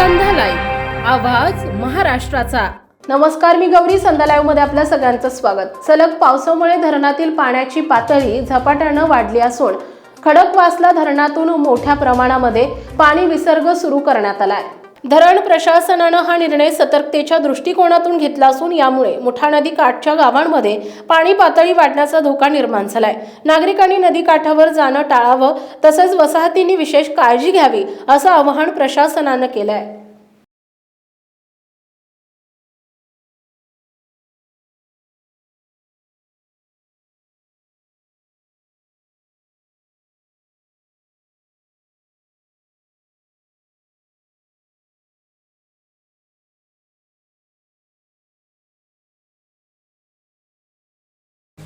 आवाज महाराष्ट्राचा. नमस्कार मी गौरी संध्या मध्ये आपल्या सगळ्यांचं स्वागत. सलग पावसामुळे धरणातील पाण्याची पातळी झपाट्यानं वाढली असून खडकवासला धरणातून मोठ्या प्रमाणामध्ये पाणी विसर्ग सुरू करण्यात आलाय. धरण प्रशासनानं हा निर्णय सतर्कतेच्या दृष्टिकोनातून घेतला असून यामुळे मुठा नदी काठच्या गावांमध्ये पाणी पातळी वाढण्याचा धोका निर्माण झालाय. नागरिकांनी नदी काठावर जाणं टाळावं तसंच वसाहतींनी विशेष काळजी घ्यावी असं आवाहन प्रशासनानं केलं आहे